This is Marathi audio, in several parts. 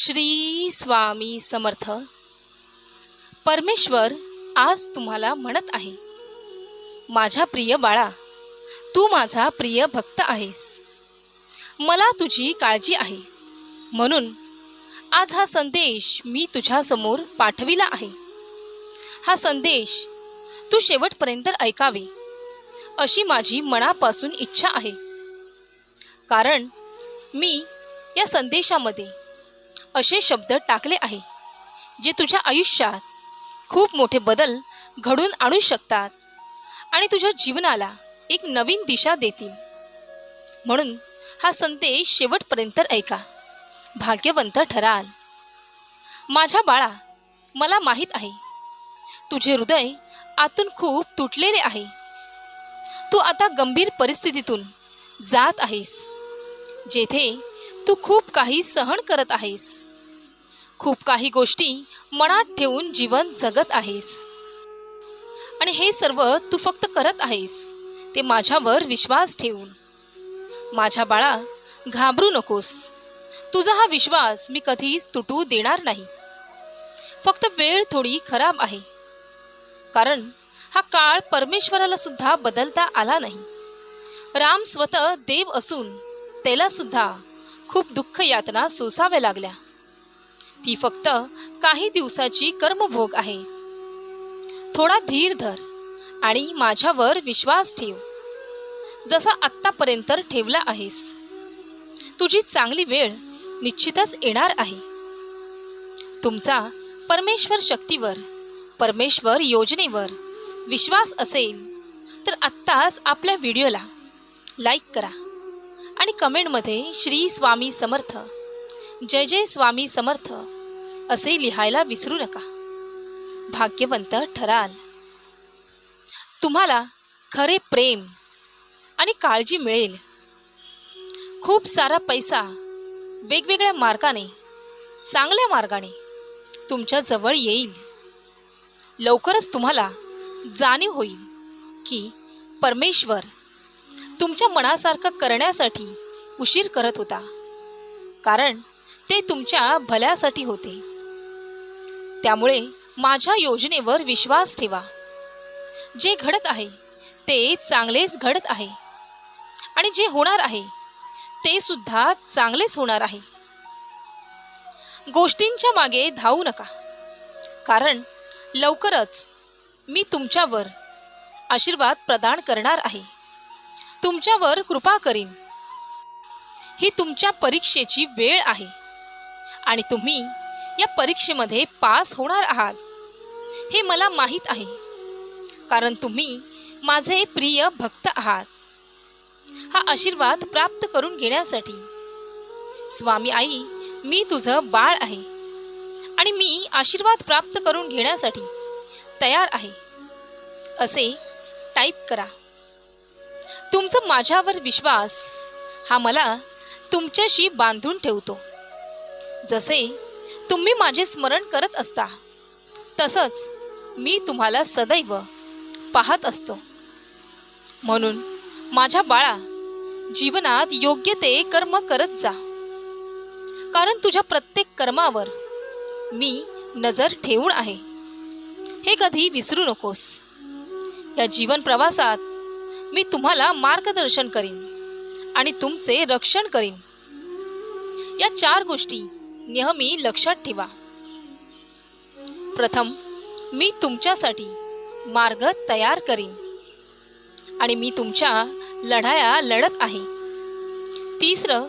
श्री स्वामी समर्थ. परमेश्वर आज तुम्हाला म्हणत आहे माझ्या प्रिय बाळा तू माझा प्रिय भक्त आहेस. मला तुझी काळजी आहे. म्हणून आज हा संदेश मी तुझ्यासमोर पाठविला आहे. हा संदेश तू शेवटपर्यंत ऐकावे अशी माझी मनापासून इच्छा आहे. कारण मी या संदेशामध्ये असे शब्द टाकले आहे जे तुझ्या आयुष्यात खूप मोठे बदल घडून आणू शकतात आणि तुझ्या जीवनाला एक नवीन दिशा देतील. म्हणून हा संदेश शेवटपर्यंत ऐका. भाग्यवंत ठराल. माझ्या बाळा मला माहीत आहे तुझे हृदय आतून खूप तुटलेले आहे. तू आता गंभीर परिस्थितीतून जात आहेस जेथे तू खूप काही सहन करत आहेस. खूप काही गोष्टी मनात ठेवून जीवन जगत आहेस. आणि हे सर्व तू फक्त करत आहेस ते माझ्यावर विश्वास ठेवून. माझ्या बाळा घाबरू नकोस. तुझा हा विश्वास मी कधीच तुटू देणार नाही. फक्त वेळ थोडी खराब आहे. कारण हा काळ परमेश्वराला सुद्धा बदलता आला नाही. राम स्वतः देव असून त्याला सुद्धा खूप दुःख यातना सोसाव्या लागल्या. ती फक्त काही दिवसाची कर्मभोग आहे. थोडा धीर धर आणि माझ्यावर विश्वास ठेव. जसा आत्तापर्यंत ठेवला आहेस. तुझी चांगली वेळ निश्चितच येणार आहे. तुमचा परमेश्वर शक्तीवर परमेश्वर योजनेवर विश्वास असेल तर आत्ताच आपल्या व्हिडिओला लाईक करा आणि कमेंटमध्ये श्री स्वामी समर्थ जय जय स्वामी समर्थ असे लिहायला विसरू नका. भाग्यवंत ठराल. तुम्हाला खरे प्रेम आणि काळजी मिळेल. खूप सारा पैसा वेगवेगळ्या मार्गाने चांगल्या मार्गाने तुमच्या जवळ येईल. लवकरच तुम्हाला जाणीव होईल की परमेश्वर तुमच्या मनासारखं करण्यासाठी उशीर करत होता. कारण ते तुमच्या भल्यासाठी होते. त्यामुळे माझ्या योजनेवर विश्वास ठेवा. जे घडत आहे ते चांगलेच घडत आहे. आणि जे होणार आहे ते सुद्धा चांगलेच होणार आहे. गोष्टींच्या मागे धावू नका. कारण लवकरच मी तुमच्यावर आशीर्वाद प्रदान करणार आहे. तुमच्यावर कृपा करीन. ही तुमच्या परीक्षेची वेळ आहे. आणि तुम्ही या परीक्षेमध्ये पास होणार आहात. हे मला माहीत आहे. कारण तुम्ही माझे प्रिय भक्त आहात. हा आशीर्वाद प्राप्त करून घेण्यासाठी. स्वामी आई मी तुझं बाळ आहे. आणि मी आशीर्वाद प्राप्त करून घेण्यासाठी तयार आहे. असे टाईप करा. तुमचा माझ्यावर विश्वास हा मला तुमच्याशी बांधून ठेवतो. जसे तुम्ही माझे स्मरण करत असता तसंच मी तुम्हाला सदैव पाहत असतो. म्हणून माझ्या बाळा जीवनात योग्य ते कर्म करत जा. कारण तुझ्या प्रत्येक कर्मावर मी नजर ठेवून आहे. हे कधी विसरू नकोस. या जीवन प्रवासात मी तुम्हाला मार्गदर्शन करीन आणि तुमचे रक्षण करीन. या चार गोष्टी नेहमी लक्षात ठेवा. प्रथम मी तुमच्यासाठी मार्ग तयार करीन आणि मी तुमच्या लढाया लढत आहे. तिसरं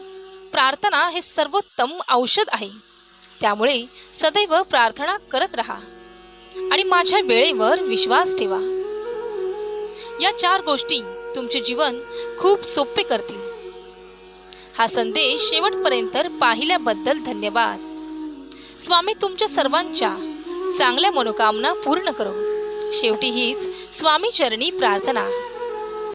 प्रार्थना हे सर्वोत्तम औषध आहे. त्यामुळे सदैव प्रार्थना करत राहा आणि माझ्या वेळेवर विश्वास ठेवा. या चार गोष्टी तुमचे जीवन खूप सोपे करतील. हा संदेश शेवटपर्यंत पाहिल्याबद्दल धन्यवाद. स्वामी तुमच्या सर्वांच्या चांगल्या मनोकामना पूर्ण करो. शेवटी हीच स्वामी चरणी प्रार्थना.